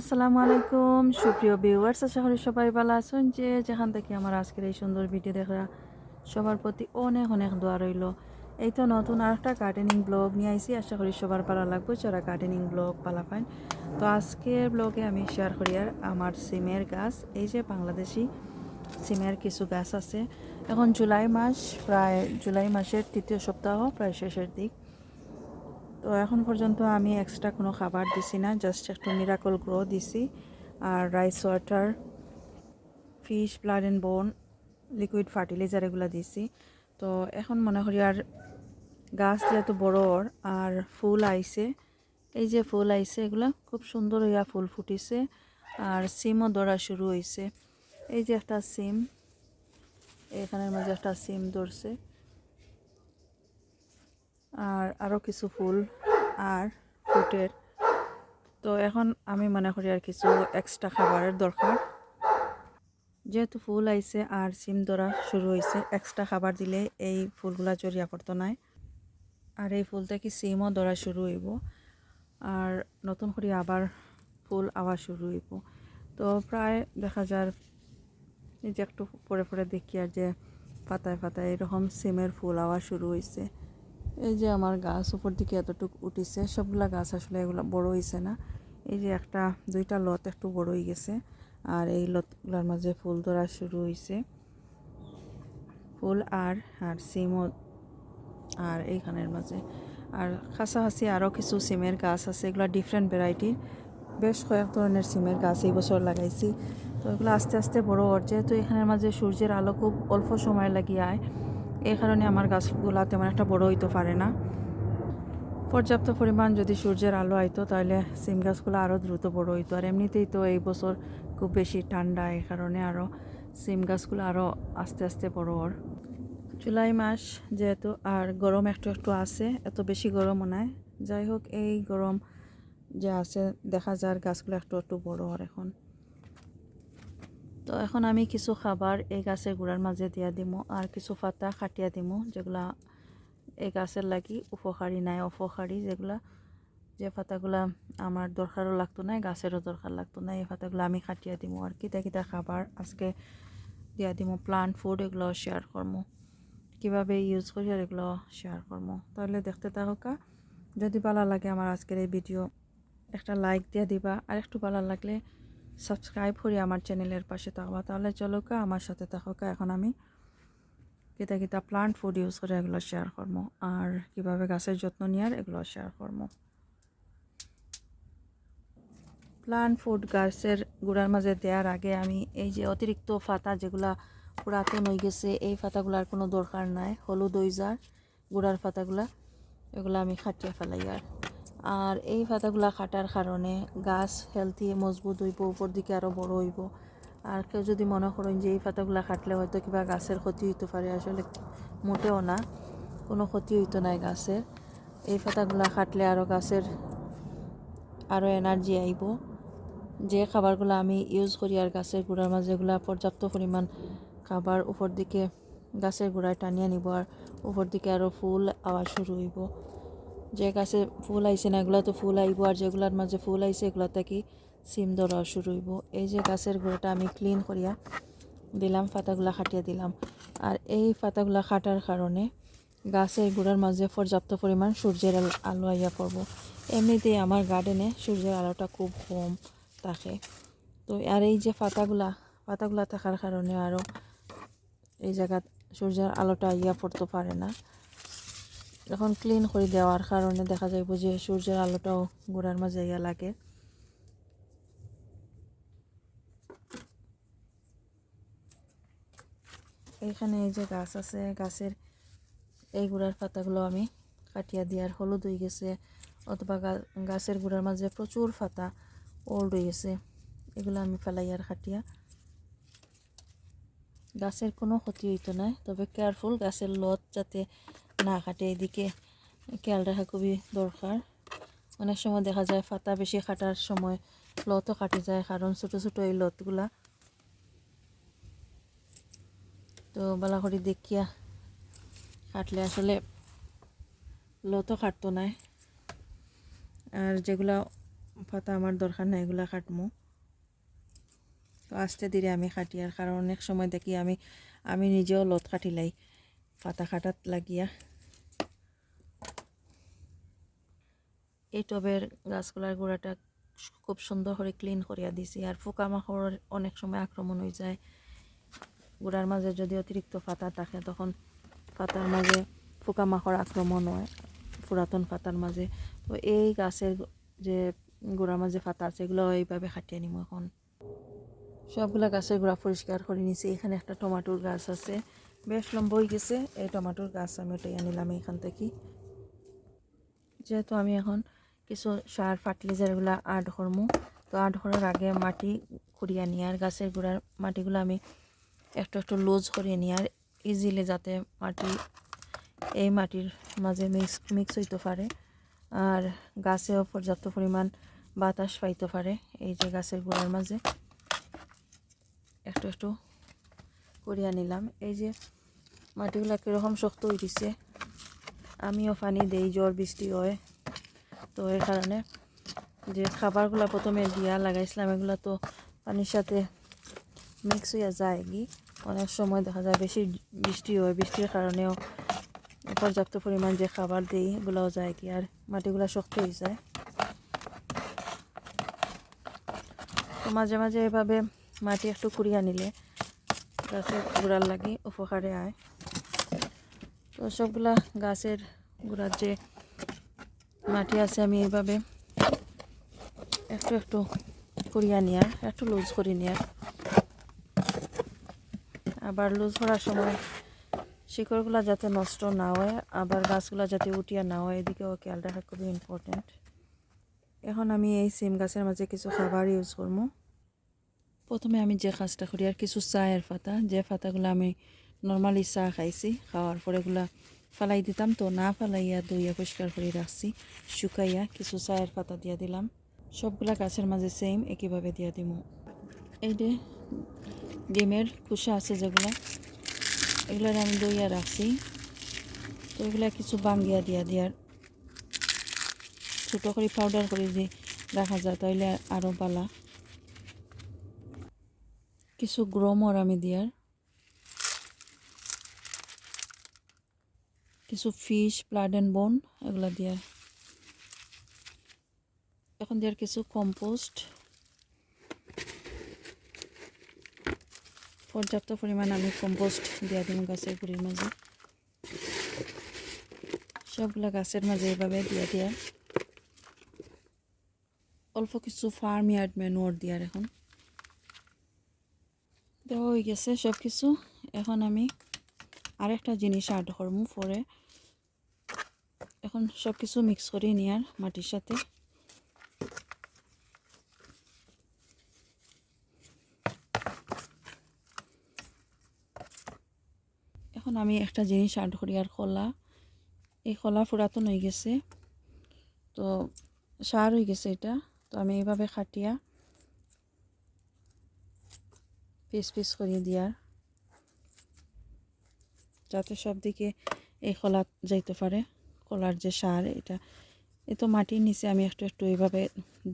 আসসালামু আলাইকুম। সুপ্রিয় ভিউয়ার্স আশা করি সবাই ভালো আছেন যে যেখান থেকে আমার আজকের এই সুন্দর ভিডিও দেখা সবার প্রতি অনেক অনেক দোয়া রইল। এই তো নতুন আর একটা গার্ডেনিং ব্লগ নিয়ে আইসি আশা করি সবার ভালো লাগবে, যারা গার্ডেনিং ব্লগ পালা পান। তো আজকের ব্লগে আমি শেয়ার করি আর আমার সিমের গাছ। এই যে বাংলাদেশি সিমের কিছু গাছ আছে। এখন জুলাই মাস, প্রায় জুলাই মাসের তৃতীয় সপ্তাহ, প্রায় শেষের দিক। তো এখন পর্যন্ত আমি এক্সট্রা কোনো খাবার দিছি না জাস্ট একটু মিরাকল গ্রো দিছি। আর rice water fish blood and bone liquid fertiliser এগুলো দিছি। তো এখন মনে করি আর গাছ যেহেতু বড় আর ফুল আইছে, এই যে ফুল আইছে এগুলো খুব সুন্দর হইয়া ফুল ফুটিছে, আর সিমও ধরা শুরু হয়েছে এই যে একটা সিম, এখানের মাঝে একটা সিম ধরছে। আর আরও কিছু ফুল আর ফ্রুটের। তো এখন আমি মনে করি আর কিছু এক্সট্রা খাবারের দরকার। যেহেতু ফুল আইছে আর সিম ধরা শুরু হয়েছে এক্সট্রা খাবার দিলে এই ফুলগুলা জড়িয়া পড়তো নাই। আর এই ফুল থেকে সিমও ধরা শুরু হইব। আর নতুন করে আবার ফুল আওয়া শুরু হইব। তো প্রায় দেখা যার যে একটু পরে পরে দেখি আর যে পাতায় পাতায় এরকম সিমের ফুল আওয়া শুরু হয়েছে এই যে আমার গাছ উপর দিকে এতটুকু উঠিছে, সবগুলা গাছ আসলে এগুলো বড় হয়েছে না। এই যে একটা, দুইটা লত একটু বড় হয়ে গেছে, আর এই লতগুলোর মাঝে ফুল ধরা শুরু হয়েছে ফুল আর আর সিমও, আর এইখানের মাঝে। আর কাছাকাছি আরও কিছু সিমের গাছ আছে, এগুলো ডিফারেন্ট ভ্যারাইটির বেশ কয়েক ধরনের সিমের গাছ এই বছর লাগাইছি। তো এগুলো আস্তে আস্তে বড় ওর যেহেতু এখানের মাঝে সূর্যের আলো খুব অল্প সময় লাগিয়ে আয় এই কারণে আমার গাছগুলা তেমন একটা বড় হইতে পারে না। পর্যাপ্ত পরিমাণ যদি সূর্যের আলো আইতো তাহলে সিম গাছগুলো আরও দ্রুত বড় হইতো। আর এমনিতেই তো এই বছর খুব বেশি ঠান্ডা এই কারণে আরও সিম গাছগুলো আরও আস্তে আস্তে বড় ওর জুলাই মাস যেহেতু, আর গরম একটু একটু আছে, এত বেশি গরমও নাই। যাই হোক, এই গরম যে আছে দেখা যায় গাছগুলো একটু একটু বড় ওর এখন। তো এখন আমি কিছু খাবার এই গাছের গুড়ার মাঝে দিয়া দিমু আর কিছু পাতা খাটিয়া দিমু, যেগুলা এই গাছের লাগি উপকারী নাই, অপকারী, যেগুলা যে পাতাগুলা আমার দরকারও লাগতো না গাছেরও দরকার লাগতো না এই পাতাগুলো আমি খাটিয়া দিমু আর কিতা কিতা খাবার আজকে দিয়া দিমু প্লান্ট ফুড এগুলো শেয়ার করব কীভাবে ইউজ করি আর এগুলো শেয়ার করব তাহলে দেখতে থাকা যদি ভালো লাগে আমার আজকের এই ভিডিও একটা লাইক দিয়ে দিবা আর একটু ভালো লাগলে সাবস্ক্রাইব করি আমার চ্যানেলের পাশে থাকবা। তাহলে চলো কা আমার সাথে থাকা এখন আমি কিতা কিতা প্লান্ট ফুড ইউজ করে এগুলো শেয়ার করব আর কীভাবে গাছের যত্ন নেওয়ার এগুলো শেয়ার করব প্লান্ট ফুড গাছের গুঁড়ার মাঝে দেওয়ার আগে আমি এই যে অতিরিক্ত ফাতা যেগুলা পুরাতন হয়ে গেছে, এই ফাতাগুলার কোনো দরকার নাই। হলুদ যার, গুঁড়ার পাতাগুলা এগুলো আমি খাটিয়ে ফেলাই আর। আর এই পাতাগুলা কাটার কারণে গাছ হেলথি মজবুত হইব উপর দিকে আরও বড় হইব। আর কেউ যদি মনে করেন যে এই পাতাগুলা কাটলে হয়তো কিবা গাছের ক্ষতি হইতে পারে, আসলে মোটেও না। কোনো ক্ষতি হইতো নাই গাছের। এই পাতাগুলা কাটলে আরও গাছের আরও এনার্জি আইব। যে খাবারগুলো আমি ইউজ করি আর গাছের গুঁড়ার মাঝে এগুলা পর্যাপ্ত পরিমাণ খাবার উপর দিকে গাছের গোড়ায় টানিয়ে নিব আর উপর দিকে আরও ফুল আওয়া শুরু হইব। যে গাছে ফুল আইছে না, এগুলো তো ফুল আইব, আর যেগুলোর মাঝে ফুল আইছে এগুলো থেকে সিম ধরা শুরু হইব। এই যে গাছের গোড়াটা আমি ক্লিন করিয়া দিলাম, পাতাগুলা খাটিয়ে দিলাম। আর এই পাতাগুলা খাটার কারণে গাছের গোড়ার মাঝে পর্যাপ্ত পরিমাণ সূর্যের আলো আইয়া পড়ব। এমনিতেই আমার গার্ডেনে সূর্যের আলোটা খুব কম থাকে। তো আর এই যে পাতাগুলা পাতাগুলা থাকার কারণে আরও এই জায়গা সূর্যের আলোটা ইয়া পড়তে পারে না। এখন ক্লিন করে দেওয়ার কারণে দেখা যাইব যে সূর্যের আলোটাও গোড়ার মাঝে ইয়া লাগে। এখানে এই যে গাছ আছে, গাছের এই গুড়ার পাতাগুলো আমি কাটিয়া দিয়ার হলুদ হয়ে গেছে, অথবা গাছের গুড়ার মাঝে প্রচুর পাতা ওল্ড হয়ে গেছে, এগুলো আমি ফেলাই আর কাটিয়া গাছের কোনো ক্ষতি হইতো না, তবে কেয়ারফুল গাছের লত যাতে না কাটে, এদিকে খেয়াল রাখা খুবই দরকার। অনেক সময় দেখা যায় ফাতা বেশি কাটার সময় লতও কাটে যায়, কারণ ছোটো ছোটো এই লতগুলা। তো বালা দেখিয়া কাটলে আসলে লতও কাটতো না। আর যেগুলা পাতা আমার দরকার নাই, এগুলা কাটমু। তো আস্তে ধীরে আমি কাটি আর কারণ অনেক সময় দেখি আমি আমি নিজেও লত কাটিলাই পাতা কাটাত লাগিয়া। এই টবের গাছগুলার গোড়াটা খুব সুন্দর করে ক্লিন করিয়া দিছি আর পোকামাকড়ের অনেক সময় আক্রমণ হয়ে যায়। গোড়ার মাঝে যদি অতিরিক্ত পাতা থাকে তখন পাতার মাঝে পোকামাকড় আক্রমণ হয়, পুরাতন পাতার মাঝে। তো এই গাছের যে গোড়ার মাঝে পাতা আছে এগুলো এইভাবে কাটিয়ে নিব এখন। সবগুলা গাছের গোড়া পরিষ্কার করে নিছি এখানে একটা টমাটোর গাছ আছে। বেশ লম্বা হয়ে গেছে। এই টমাটোর গাছ আমি ওটাই আনিলাম এখান থেকে। যেহেতু আমি এখন কিছু সার ফার্টিলাইজারগুলো আড করমু, তো আড করার আগে মাটি খুঁড়িয়ে নিয়ে আর গাছের গোড়ার মাটিগুলো আমি একটু একটু লুজ করিয়ে নিয়ে আর ইজিলি যাতে মাটি, এই মাটির মাঝে মিক্স মিক্স হইতে পারে। আর গাছেও পর্যাপ্ত পরিমাণ বাতাস পাইতে পারে এই যে গাছের গোড়ার মাঝে। একটু একটু করিয়া নিলাম। এই যে মাটিগুলো কীরকম শক্ত হয়ে দিছে, আমিও পানি দেই, জ্বর, বৃষ্টি হয়। তো এর কারণে যে খাবারগুলো প্রথমে দিয়া লাগাইছিলাম, এগুলো তো পানির সাথে মিক্স হইয়া যায় কি? অনেক সময় দেখা যায় বেশি বৃষ্টি হয়, বৃষ্টির কারণেও পর্যাপ্ত পরিমাণ যে খাবার দিই, এগুলোও যায় কি? আর মাটিগুলো শক্ত হয়ে যায়। তো মাঝে মাঝে এভাবে মাটি একটু কুড়িয়ে নিলে গাছের গোড়ার লাগি উপকারে আয়। তো সবগুলা গাছের গোড়ার যে মাটি আছে আমি এইভাবে একটু একটু করিয়া নিয়ার একটু লুজ করে নিয়ার আবার লুজ করার সময় শিকড়গুলো যাতে নষ্ট না হয়, আবার গাছগুলো যাতে উঠিয়া না হয়, এদিকেও খেয়াল রাখা খুবই ইম্পর্টেন্ট এখন আমি এই সিম গাছের মাঝে কিছু খাবার ইউজ করব। প্রথমে আমি যে কাজটা করি, আর কিছু চায়ের পাতা, যে পাতাগুলো আমি নর্মালি চা খাইছি, খাওয়ার পরে এগুলা ফালাই দিতাম। তো না ফালাইয়া দইয়া পরিষ্কার করে রাখছি, শুকাইয়া কিছু চায়ের পাতা দিয়া দিলাম। সবগুলা গাছের মাঝে সেম একইভাবে দিয়া দিব এই যে ডিমের কুসা আছে যেগুলা এগুলো আমি দইয়া রাখছি। তো এগুলা কিছু বাঙ্গিয়া দিয়া দিয়ার ছোটো করে পাউডার করে যদি রাখা যায় তাহলে আরও পালা কিছু গ্রোমর আমি দিয়ার। কিছু ফিশ, ব্লাড অ্যান্ড বোন এগুলো দিয়ার। এখন দেওয়ার কিছু কম্পোস্ট। পর্যাপ্ত পরিমাণ আমি কম্পোস্ট দিয়া দিম গাছের গুড়ির মাঝে। সবগুলা গাছের মাঝে এভাবে দিয়া দিয়া। অল্প কিছু ফার্ম ইয়ার্ড ম্যানুয়ার দিয়ার এখন। দেওয়া হয়ে গেছে সব কিছু এখন আমি আরেকটা জিনিস আড করব পরে। এখন সব কিছু মিক্স করে নিয়ার মাটির সাথে। এখন আমি একটা জিনিস আড করি আর কলা। এই কলা পুরাতন হয়ে গেছে। তো সার হয়ে গেছে এটা। তো আমি এইভাবে খাটিয়া পিস পিস করে দিয়ার যাতে সব দিকে এই কলা যাইতে পারে, কলার যে সার এটা। এ তো মাটির নিচে আমি একটু একটু এইভাবে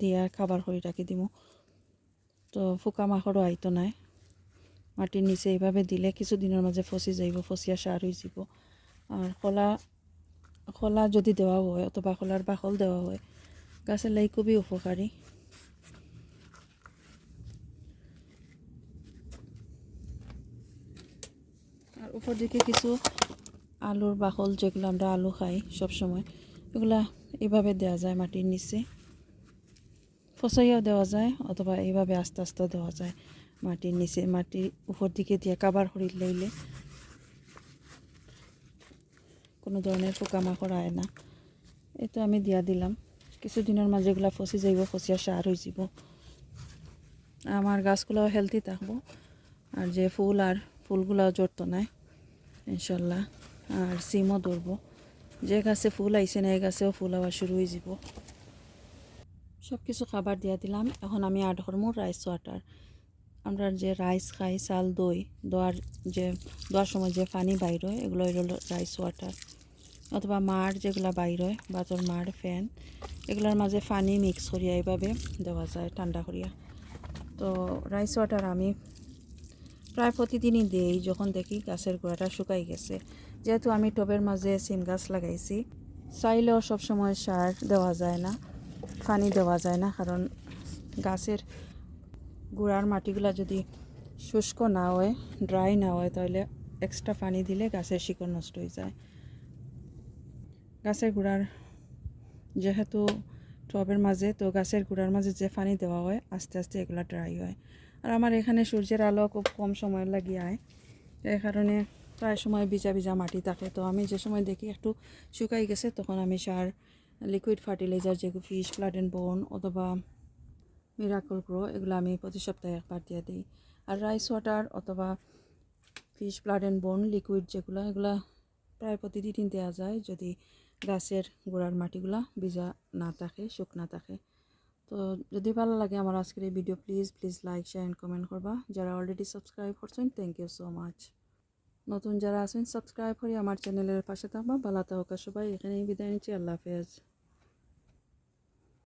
দিয়া খাবার করে রাখি দিব তো ফুকা মাখড়ও আইতো নাই। মাটির নিচে এইভাবে দিলে কিছুদিনের মাঝে ফসি যাইব, ফসিয়া সার হয়ে যাব আর কলা কলা যদি দেওয়া হয় অথবা কলার বাকল দেওয়া হয়, গাছের লাই খুবই উপকারী আর উপর দিকে কিছু আলুর বাকল যেগুলো আমরা আলু খাই সব সময় এগুলা এইভাবে দেওয়া যায় মাটির নিচে। ফসাইয়াও দেওয়া যায় অথবা এইভাবে আস্তে আস্তে দেওয়া যায় মাটির নিচে, মাটির উপর দিকে দিয়ে কাবার করি লইলে। কোনো ধরনের পোকামাকড় আয় না। এই তো আমি দিয়া দিলাম। কিছুদিনের মাঝে এগুলা ফসি যাইব, ফসিয়া সার হয়ে যাব আমার গাছগুলোও হেলদি থাকব। আর যে ফুল আর ফুলগুলাও জড়তো নাই ইনশাল্লাহ। আর সিমও ধরবো। যে গাছে ফুল আইছে না, এই গাছেও ফুল আবার শুরু হয়ে যাব। সব কিছু খাবার দিয়া দিলাম। এখন আমি আট হরমো রাইস ওয়াটার আমরা যে রাইস খাই, চাল, দই, দোয়ার যে, দোয়ার সময় যে পানি বাইর হয়, এগুলো হলো রাইস ওয়াটার অথবা মার যেগুলা বাইর হয়, বাতর মার ফ্যান, এগুলোর মাঝে পানি মিক্স করিয়া এইভাবে দেওয়া যায়, ঠান্ডা করিয়া। তো রাইস ওয়াটার আমি প্রায় প্রতিদিনই দিই যখন দেখি গাছের গোড়াটা শুকাই গেছে। যেহেতু আমি টবের মাঝে সিম গাছ লাগাইছি, চাইলেও সবসময় সার দেওয়া যায় না, পানি দেওয়া যায় না, কারণ গাছের গোড়ার মাটিগুলা যদি শুষ্ক না হয়, ড্রাই না হয়, তাহলে এক্সট্রা পানি দিলে গাছের শিকড় নষ্ট হয়ে যায়। গাছের গোড়ার যেহেতু টবের মাঝে, তো গাছের গোড়ার মাঝে যে পানি দেওয়া হয়, আস্তে আস্তে এগুলো ড্রাই হয়। আর আমার এখানে সূর্যের আলো খুব কম সময় লাগিয়ে আয়। এই কারণে প্রায় সময় ভিজা ভিজা মাটি থাকে। তো আমি যে সময় দেখি একটু শুকাই গেছে, তখন আমি সার লিকুইড ফার্টিলাইজার যেগুলো ফিশ ফ্লাড অ্যান্ড বোন অথবা মিরাকল গ্রো এগুলো আমি প্রতি সপ্তাহে একবার দিয়ে দিই। আর রাইস ওয়াটার অথবা fish blood and bone liquid যেগুলো, এগুলা প্রায় প্রতিদিন দেওয়া যায় যদি গাছের গোড়ার মাটিগুলা ভিজা না থাকে, শুকনা থাকে। তো যদি ভালো লাগে আমার আজকের এই video please please like share and comment করবা। যারা অলরেডি সাবস্ক্রাইব করছেন থ্যাংক ইউ সো মাচ নতুন যারা আছেন সাবস্ক্রাইব করে আমার চ্যানেলের পাশে থাকবা। ভালো থাকা সবাই। এখানেই বিদায় নিচ্ছি। আল্লাহ হাফেজ।